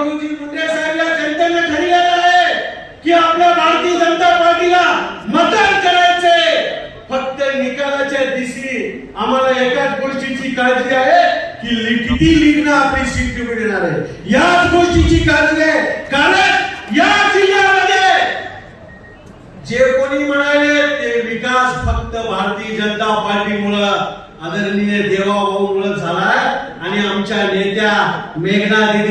रामप्रभूजी मुंडे साहेब या जनतेने ठरलेलं आहे की आपल्या भारतीय जनता पार्टीला मतदान करायचे फक्त निकालाच्या दिवशी आम्हाला एकाच गोष्टीची काळजी आहे की किती लीगनं आपली सीट मिळणार आहे. याच गोष्टीची काळजी आहे. कारण या जिल्ह्यामध्ये जे कोणी म्हणाले ते विकास फक्त भारतीय जनता पार्टीमुळं आदरणीय देवाभाऊमुळे झालाय आणि आमच्या नेत्या मेघना दिदी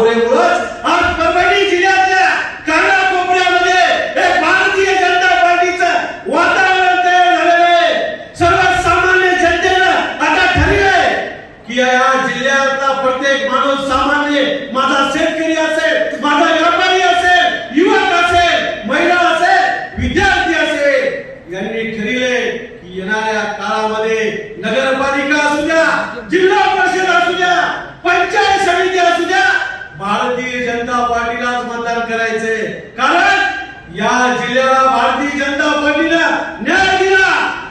बोर्डीकर साकोरेमुळंच आज परभणी जिल्ह्यातल्या कानाकोपऱ्यामध्ये एक भारतीय जनता पार्टीचं वातावरण तयार झालेलं आहे सर्वसामान्य जनतेनं आता ठरलंय की या जिल्ह्यातला प्रत्येक माणूस सामान्य माझा शेतकरी असेल माझा व्यापारी असेल युवक असेल महिला असेल विद्यार्थी असेल यांनी ठरले की येणाऱ्या काळामध्ये नगरपालिका असू द्या जिल्हा परिषद असू द्या पंचायत समिती असू द्या भारतीय जनता पार्टीलाच मतदान करायचे कारण या जिल्ह्याला भारतीय जनता पार्टीनं न्याय दिला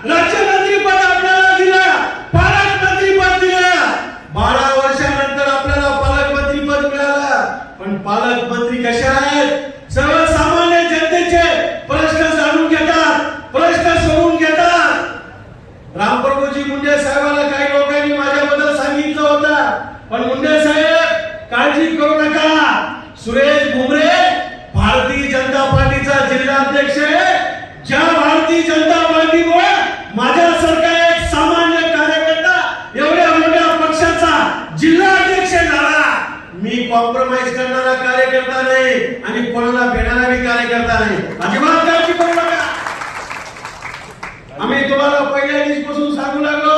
राज्यमंत्री पद आपल्याला दिलं पालकमंत्री पद दिलं बारा वर्षानंतर आपल्याला पालकमंत्री पद मिळालं पण पालकमंत्री कशा आहेत सर्वसामान्य जनतेचे प्रश्न जाणून घेतात प्रश्न सोडून घेतात रामप्रभूजी मुंडे साहेबांना काही लोकांनी माझ्याबद्दल सांगितलं होतं पण मुंडे साहेब काळजी करू नका सुरेश भुमरे भारतीय जनता पार्टीचा जिल्हाध्यक्ष आहे ज्या भारतीय जनता पार्टीमुळे माझ्यासारखा एक सामान्य कार्यकर्ता एवढ्या मोठ्या पक्षाचा जिल्हाध्यक्ष झाला मी कॉम्प्रोमाइज करणारा कार्यकर्ता नाही आणि कोणाला भेटणारा मी कार्यकर्ता नाही. अजिबात काळजी करू नका. आम्ही तुम्हाला पहिल्या दिवसापासून सांगू लागलो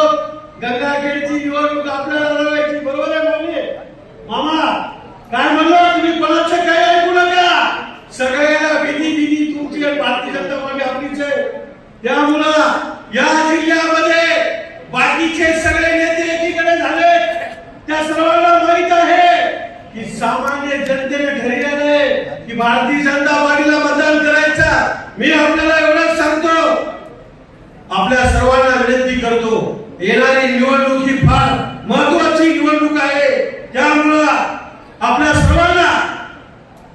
गंगाखेडची निवडणूक आपल्याला लढवायची बरोबर आहे मामी मामा काय म्हणलो तुम्ही कोणाचं काय ऐकू नका सगळ्या भीती भीती तुमची आहे, भारतीय जनता पार्टी आपलीच आहे त्यामुळं या जिल्ह्यामध्ये बाकीचे सगळे नेते एकीकडे झाले त्या सर्वांना माहीत आहे की सामान्य जनतेने ठरलेलं आहे की भारतीय जनता पार्टीला मतदान करायचं मी आपल्याला एवढंच सांगतो. आपल्या सर्वांना विनंती करतो. येणारी निवडणूक ही फार महत्वाची निवडणूक आहे. त्यामुळं आपल्या सर्वांना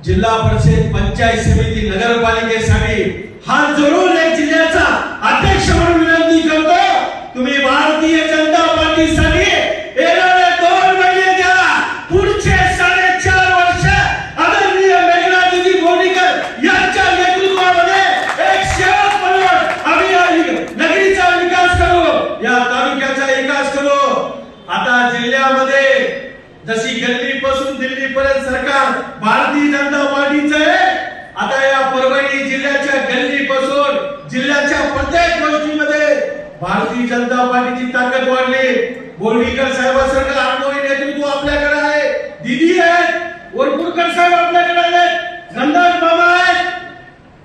जिल्हा परिषद पंचायत समिती नगरपालिकेसाठी हा जरूर एक जिल्ह्याचा अध्यक्ष म्हणून विनंती करतो. जशी गल्ली पासून दिल्ली पर्यंत सरकार भारतीय जनता पार्टीचं आहे. आता या परभणी जिल्ह्याच्या गल्ली पासून जिल्ह्याच्या प्रत्येक गोष्टीमध्ये भारतीय जनता पार्टीची ताकद वाढली. बोर्डीकर साहेबांसारखं अनुभवी नेतृत्व आपल्याकडे आहे. दिदी आहेत. वरपूरकर साहेब आपल्याकडे आहेत. नंदन बाबा आहेत.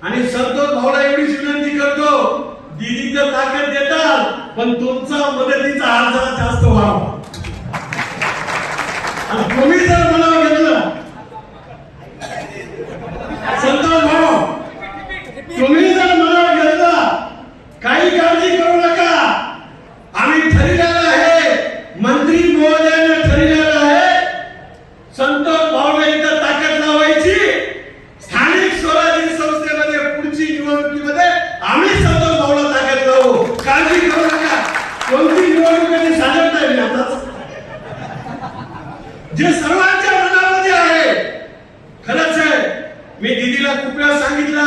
आणि संतोष भावला एवढीच विनंती करतो दिदी तर ताकद देतात पण तुमचा मदतीचा हात जास्त व्हावा आणि तुम्ही जर मनावर घेतलं संतोष भाऊ तुम्ही जर मनावर घेतलं काही काळजी करू नका आम्ही ठरलेलं आहे मंत्री महोदयानं ठरलेलं आहे संतोष भाऊला इथं ताकद लावायची स्थानिक स्वराज्य संस्थेमध्ये पुढची निवडणुकीमध्ये आम्ही संतोष भाऊला ताकद लावू काळजी करू नका कोणती निवडणूक आहे ती सांगत नाही मी आताच जे सर्वांच्या मनामध्ये आहे खरंच आहे मी दीदीला खूप वेळा सांगितला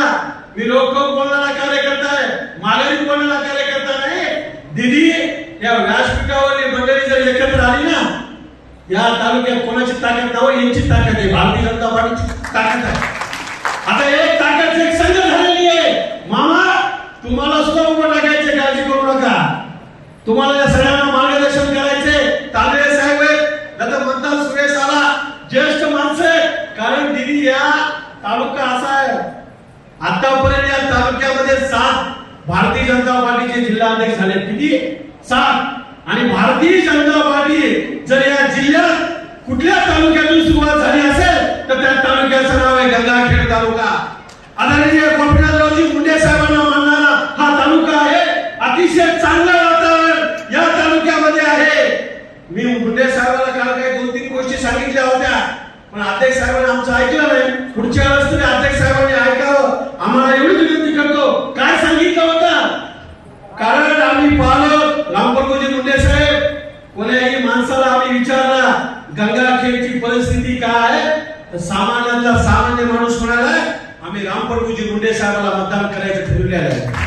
मी रोखोक बोलणारा कार्यकर्ता आहे माघारी बोलणारा कार्यकर्ता नाही दीदी या व्यासपीठावरली मंडळी जर एकत्र आली ना या तालुक्यात कोणाची ताकद नाव हो, यांची ताकद आहे. भारतीय जनता पार्टीची ताकद आहे. आता एक ताकद एक संघ झालेली आहे. मामा तुम्हाला सुद्धा उभं टाकायचे काळजी करू नका. तुम्हाला या सगळ्यांना मार्गदर्शन करायचे तांदळे साहेब आहेत. नंतर मतदार सुरेश आला. ज्येष्ठ माणसं आहेत. कारण दिदी या तालुका असा आहे. आतापर्यंत या तालुक्यामध्ये सात भारतीय जनता पार्टीचे जिल्हा अध्यक्ष झाले किती? सात. आणि भारतीय जनता पार्टी जर या जिल्ह्यात कुठल्या तालुक्यातून सुरुवात झाली असेल तर त्या तालुक्याचं नाव आहे गंगाखेड तालुका. साहेबांना हा तालुका आहे. अतिशय या तालुक्यामध्ये आहे. मी साहेबांना दोन तीन गोष्टी सांगितल्या होत्या पण अध्यक्ष साहेबांना आमचं ऐकलं नाही. पुढच्या वेळेस तुम्ही अध्यक्ष साहेब तर सामान्यातला सामान्य माणूस म्हणाला आम्ही रामप्रभूजी मुंडे साहेबाला मतदान करायचं ठरविलेलं आहे.